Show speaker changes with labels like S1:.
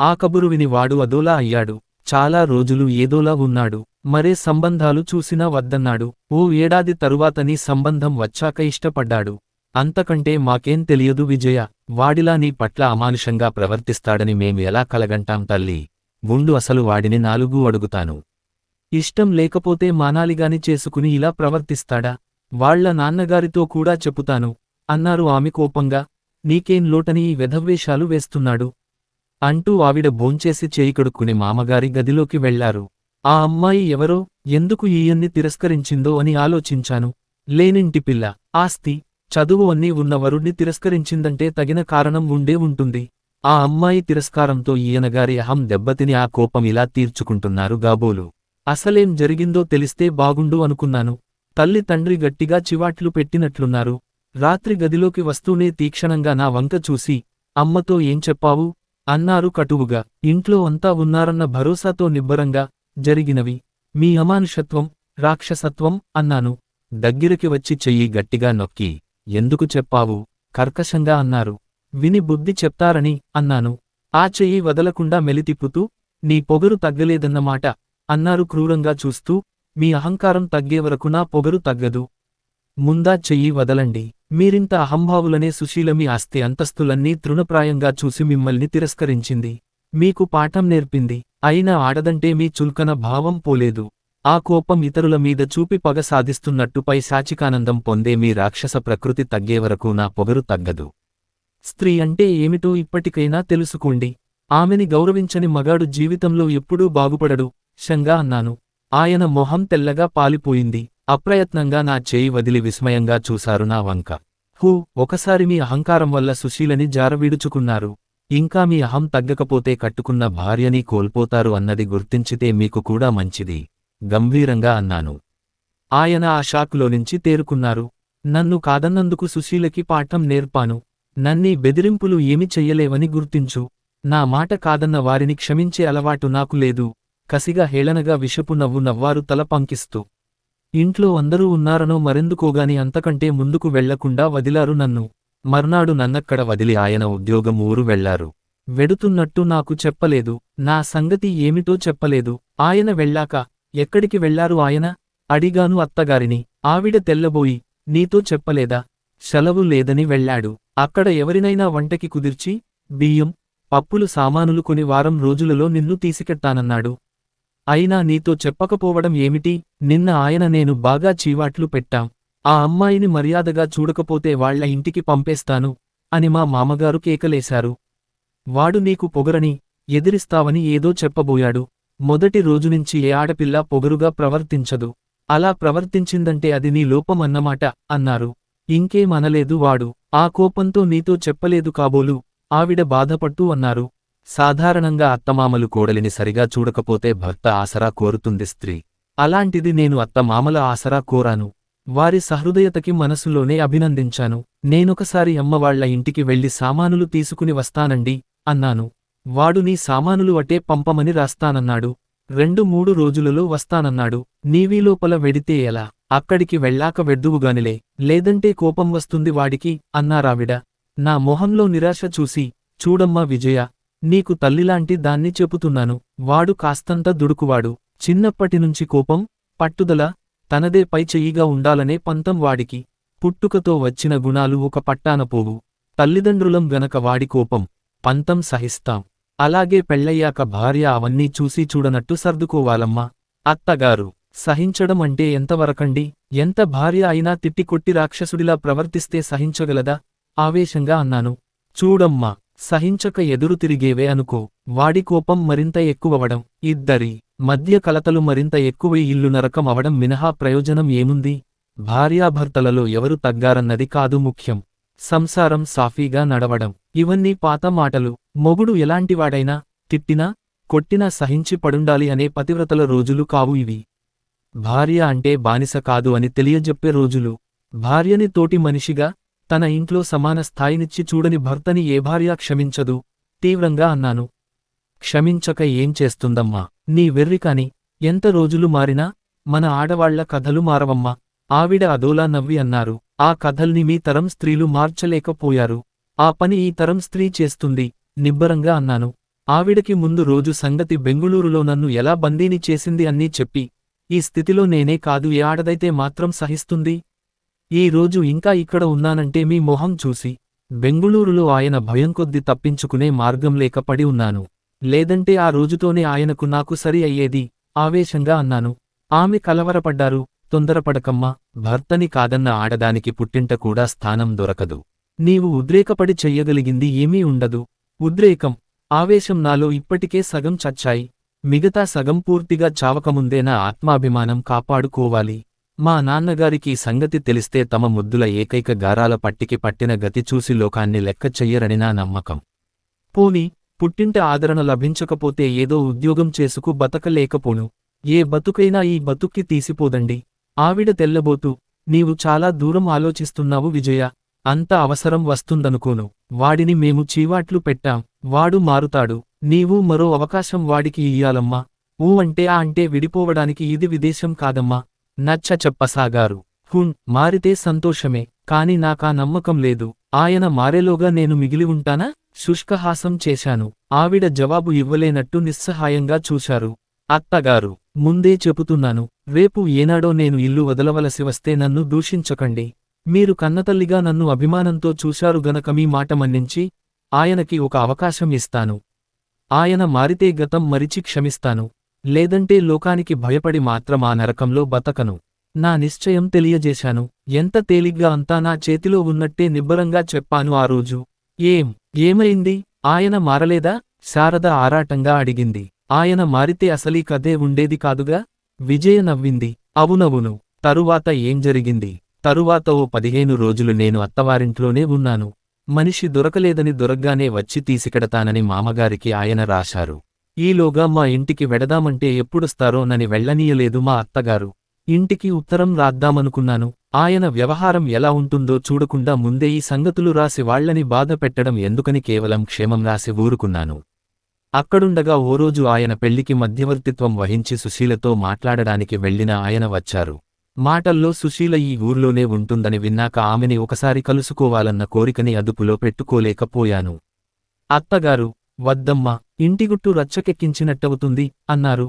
S1: ఆ కబురు విని వాడు అదోలా అయ్యాడు. చాలా రోజులు ఏదోలా ఉన్నాడు. మరే సంబంధాలు చూసినా వద్దన్నాడు. ఓ ఏడాది తరువాత నీ సంబంధం వచ్చాక ఇష్టపడ్డాడు. అంతకంటే మాకేం తెలియదు విజయ. వాడిలా నీ పట్ల అమానుషంగా ప్రవర్తిస్తాడని మేము ఎలా కలగంటాం తల్లి? గుండు అసలు వాడిని నాలుగు అడుగుతాను. ఇష్టం లేకపోతే మానాలిగాని చేసుకుని ఇలా ప్రవర్తిస్తాడా? వాళ్ళ నాన్నగారితో కూడా చెప్పుతాను అన్నారు ఆమె కోపంగా. నీకేం లోటని ఈ వెధవ్వేషాలు వేస్తున్నాడు? అంటూ ఆవిడ భోంచేసి చేయికడుక్కుని మామగారి గదిలోకి వెళ్ళారు. ఆ అమ్మాయి ఎవరో ఎందుకు ఈయన్ని తిరస్కరించిందో అని ఆలోచించాను. లేనింటి పిల్ల ఆస్తి చదువు అన్నీ ఉన్న వరుణ్ణి తిరస్కరించిందంటే తగిన కారణం ఉండే ఉంటుంది. ఆ అమ్మాయి తిరస్కారంతో ఈయనగారి అహం దెబ్బతిని ఆ కోపం ఇలా తీర్చుకుంటున్నారు గాబోలు. అసలేం జరిగిందో తెలిస్తే బాగుండు అనుకున్నాను. తల్లి తండ్రి గట్టిగా చివాట్లు పెట్టినట్లున్నారు. రాత్రి గదిలోకి వస్తూనే తీక్షణంగా నా వంక చూసి అమ్మతో ఏం చెప్పావు? అన్నారు కటువుగా. ఇంట్లో అంతా ఉన్నారన్న భరోసాతో నిబ్బరంగా జరిగినవి. మీ అమానుషత్వం రాక్షసత్వం అన్నాను. దగ్గరికి వచ్చి చెయ్యి గట్టిగా నొక్కి. ఎందుకు చెప్పావు? కర్కశంగా అన్నారు. విని బుద్ధి చెప్తారని అన్నాను. ఆ చెయ్యి వదలకుండా మెలితిప్పుతూ నీ పొగరు తగ్గలేదన్నమాట అన్నారు క్రూరంగా చూస్తూ. మీ అహంకారం తగ్గేవరకు నా పొగరు తగ్గదు. ముందా చెయ్యి వదలండి. మీరింత అహంభావులనే సుశీలమి ఆస్తి అంతస్తులన్నీ తృణప్రాయంగా చూసి మిమ్మల్ని తిరస్కరించింది. మీకు పాఠం నేర్పింది. అయినా ఆడదంటే మీ చుల్కన భావం పోలేదు. ఆ కోపం ఇతరుల మీద చూపి పగ సాధిస్తున్నట్టు పైశాచికానందం పొందే మీ రాక్షస ప్రకృతి తగ్గేవరకు నా పొగరు తగ్గదు. స్త్రీ అంటే ఏమిటో ఇప్పటికైనా తెలుసుకోండి. ఆమెని గౌరవించని మగాడు జీవితంలో ఎప్పుడూ బాగుపడడు. శంగా అన్నాను. ఆయన మొహం తెల్లగా పాలిపోయింది. అప్రయత్నంగా నా చేయి వదిలి విస్మయంగా చూశారు నా వంక. హూ ఒకసారి మీ అహంకారం వల్ల సుశీలని జారవిడుచుకున్నారు. ఇంకా మీ అహం తగ్గకపోతే కట్టుకున్న భార్యని కోల్పోతారు అన్నది గుర్తించితే మీకు కూడా మంచిది గంభీరంగా అన్నాను. ఆయన ఆ షాకులోనుంచి తేరుకున్నారు. నన్ను కాదన్నందుకు సుశీలకి పాఠం నేర్పాను. నన్నీ బెదిరింపులు ఏమి చెయ్యలేవని గుర్తించు. నా మాట కాదన్న వారిని క్షమించే అలవాటు నాకు లేదు. కసిగా హేళనగా విషపు నవ్వు నవ్వారు తల పంకిస్తూ. ఇంట్లో అందరూ ఉన్నారనో మరెందుకోగాని అంతకంటే ముందుకు వెళ్ళకుండా వదిలారు నన్ను. మర్నాడు నన్నక్కడ వదిలి ఆయన ఉద్యోగం ఊరు వెళ్ళారు. వెడుతున్నట్టు నాకు చెప్పలేదు. నా సంగతి ఏమిటో చెప్పలేదు. ఆయన వెళ్ళాక ఎక్కడికి వెళ్ళారు ఆయన? అడిగాను అత్తగారిని. ఆవిడ తెల్లబోయి నీతో చెప్పలేదా? సెలవు లేదని వెళ్ళాడు. అక్కడ ఎవరినైనా వంటకి కుదిర్చి బియ్యం పప్పులు సామానులు కొని వారం రోజులలో నిన్ను తీసుకెట్టానన్నాడు. అయినా నీతో చెప్పకపోవడం ఏమిటి? నిన్న ఆయన నేను బాగా చీవాట్లు పెట్టాం. ఆ అమ్మాయిని మర్యాదగా చూడకపోతే వాళ్ళ ఇంటికి పంపేస్తాను అని మా మామగారు కేకలేశారు. వాడు నీకు పొగరని ఎదిరిస్తావని ఏదో చెప్పబోయాడు. మొదటి రోజునుంచి ఏ ఆడపిల్ల పొగరుగా ప్రవర్తించదు. అలా ప్రవర్తించిందంటే అది నీ లోపమన్నమాట అన్నారు. ఇంకేమనలేదు వాడు. ఆ కోపంతో నీతో చెప్పలేదు కాబోలు. ఆవిడ బాధపడుతూ అన్నారు. సాధారణంగా అత్తమామలు కోడలిని సరిగా చూడకపోతే భర్త ఆసరా కోరుతుంది స్త్రీ. అలాంటిది నేను అత్తమామల ఆసరా కోరాను. వారి సహృదయతకి మనసులోనే అభినందించాను. నేనొకసారి అమ్మవాళ్ళ ఇంటికి వెళ్ళి సామానులు తీసుకుని వస్తానండి అన్నాను. వాడు నీ సామానులు అటే పంపమని రాస్తానన్నాడు. రెండు మూడు రోజులలో వస్తానన్నాడు. నీవీలోపల వెడితే ఎలా? అక్కడికి వెళ్ళాక వెడ్దువుగానిలే. లేదంటే కోపం వస్తుంది వాడికి అన్నారావిడ. నా మొహంలో నిరాశ చూసి చూడమ్మా విజయ నీకు తల్లిలాంటి దాన్ని చెబుతున్నాను. వాడు కాస్తంత దుడుకువాడు. చిన్నప్పటినుంచి కోపం పట్టుదల తనదే పై చెయ్యిగా ఉండాలనే పంతం వాడికి. పుట్టుకతో వచ్చిన గుణాలు ఒక పట్టాన పోవు. తల్లిదండ్రులం గనక వాడి కోపం పంతం సహిస్తాం. అలాగే పెళ్ళయ్యాక భార్య అవన్నీ చూసి చూడనట్టు సర్దుకోవాలమ్మా. అత్తగారు సహించడం అంటే ఎంతవరకండి? ఎంత భార్య అయినా తిట్టికొట్టి రాక్షసుడిలా ప్రవర్తిస్తే సహించగలదా? ఆవేశంగా అన్నాను. చూడమ్మా సహించక ఎదురు తిరిగేవే అనుకో. వాడి కోపం మరింత ఎక్కువవడం ఇద్దరి మధ్య కలతలు మరింత ఎక్కువై ఇల్లు నరకం అవడం మినహా ప్రయోజనం ఏముంది? భార్యాభర్తలలో ఎవరు తగ్గారన్నది కాదు ముఖ్యం. సంసారం సాఫీగా నడవడం. ఇవన్నీ పాత మాటలు. మొగుడు ఎలాంటివాడైనా? తిట్టినా? కొట్టినా సహించి పడుండాలి అనే పతివ్రతల రోజులు కావు ఇవి. భార్య అంటే బానిస కాదు అని తెలియజెప్పే రోజులు. భార్యని తోటి మనిషిగా తన ఇంట్లో సమాన స్థాయినిచ్చి చూడని భర్తని ఏ భార్య క్షమించదు? తీవ్రంగా అన్నాను. క్షమించక ఏం చేస్తుందమ్మా? నీ వెర్రికాని ఎంత రోజులు మారినా మన ఆడవాళ్ళ కథలు మారవమ్మా. ఆవిడ అదోలా నవ్వి అన్నారు. ఆ కథల్ని మీ తరం స్త్రీలు మార్చలేకపోయారు. ఆ పని ఈ తరం స్త్రీ చేస్తుంది నిబ్బరంగా అన్నాను. ఆవిడకి ముందు రోజు సంగతి బెంగుళూరులో నన్ను ఎలా బందీని చేసింది అన్నీ చెప్పి ఈ స్థితిలో నేనే కాదు ఏ ఆడదైతే మాత్రం సహిస్తుంది? ఈ రోజు ఇంకా ఇక్కడ ఉన్నానంటే మీ మొహం చూసి. బెంగుళూరులో ఆయన భయం కొద్ది తప్పించుకునే మార్గం లేక పడి ఉన్నాను. లేదంటే ఆ రోజుతోనే ఆయనకు నాకు సరి అయ్యేది ఆవేశంగా అన్నాను. ఆమె కలవరపడ్డారు తొందరపడకమ్మా భర్తని కాదన్న ఆడదానికి పుట్టింట కూడా స్థానం దొరకదు. నీవు ఉద్రేకపడి చెయ్యగలిగింది ఏమీ ఉండదు. ఉద్రేకం ఆవేశం నాలో ఇప్పటికే సగం చచ్చాయి. మిగతా సగం పూర్తిగా చావకముందే నా ఆత్మాభిమానం కాపాడుకోవాలి. మా నాన్నగారికి సంగతి తెలిస్తే తమ ముద్దుల ఏకైక గారాల పట్టికి పట్టిన గతి చూసి లోకాన్ని లెక్క చెయ్యరని నా నమ్మకం. పోని పుట్టింటి ఆదరణ లభించకపోతే ఏదో ఉద్యోగం చేసుకు బతకలేకపోను. ఏ బతుకైనా ఈ బతుక్కి తీసిపోదండి. ఆవిడ తెల్లబోతూ నీవు చాలా దూరం ఆలోచిస్తున్నావు విజయ. అంత అవసరం వస్తుందనుకోను. వాడిని మేము చీవాట్లు పెట్టాం. వాడు మారుతాడు. నీవు మరో అవకాశం వాడికి ఇయ్యాలమ్మా. ఊ అంటే ఆ అంటే విడిపోవడానికి ఇది విదేశం కాదమ్మా. నచ్చ చెప్పసాగారు హున్ మారితే సంతోషమే కాని నాకా నమ్మకం లేదు. ఆయన మారేలోగా నేను మిగిలి ఉంటానా? శుష్కహాసం చేశాను. ఆవిడ జవాబు ఇవ్వలేనట్టు నిస్సహాయంగా చూశారు. అత్తగారు ముందే చెబుతున్నాను రేపు ఏనాడో నేను ఇల్లు వదలవలసి వస్తే నన్ను దూషించకండి. మీరు కన్నతల్లిగా నన్ను అభిమానంతో చూశారు గనక మీ మాట మన్నించి ఆయనకి ఒక అవకాశం ఇస్తాను. ఆయన మారితే గతం మరిచి క్షమిస్తాను. లేదంటే లోకానికి భయపడి మాత్రం ఆ నరకంలో బతకను. నా నిశ్చయం తెలియజేశాను. ఎంత తేలిగ్గా అంతా నా చేతిలో ఉన్నట్టే నిబ్బరంగా చెప్పాను ఆ రోజు. ఏం? ఏమైంది? ఆయన మారలేదా? శారద ఆరాటంగా అడిగింది. ఆయన మారితే అసలీ కథే ఉండేది కాదుగా? విజయ నవ్వింది. అవునవును. తరువాత ఏం జరిగింది? తరువాత ఓ పదిహేను రోజులు నేను అత్తవారింట్లోనే ఉన్నాను. మనిషి దొరకలేదని దొరగ్గానే వచ్చి తీసికెడతానని మామగారికి ఆయన రాశారు. ఈలోగా మా ఇంటికి వెడదామంటే ఎప్పుడొస్తారోనని వెళ్ళనీయలేదు మా అత్తగారు. ఇంటికి ఉత్తరం రాద్దామనుకున్నాను. ఆయన వ్యవహారం ఎలా ఉంటుందో చూడకుండా ముందే ఈ సంగతులు రాసి వాళ్ళని బాధ పెట్టడం ఎందుకని కేవలం క్షేమం రాసి ఊరుకున్నాను. అక్కడుండగా ఓ రోజు ఆయన పెళ్ళికి మధ్యవర్తిత్వం వహించి సుశీలతో మాట్లాడడానికి వెళ్ళిన ఆయన వచ్చారు. మాటల్లో సుశీల ఈ ఊర్లోనే ఉంటుందని విన్నాక ఆమెని ఒకసారి కలుసుకోవాలన్న కోరికని అదుపులో పెట్టుకోలేకపోయాను. అత్తగారు వద్దమ్మా ఇంటిగుట్టు రచ్చకెక్కించినట్టవుతుంది అన్నారు.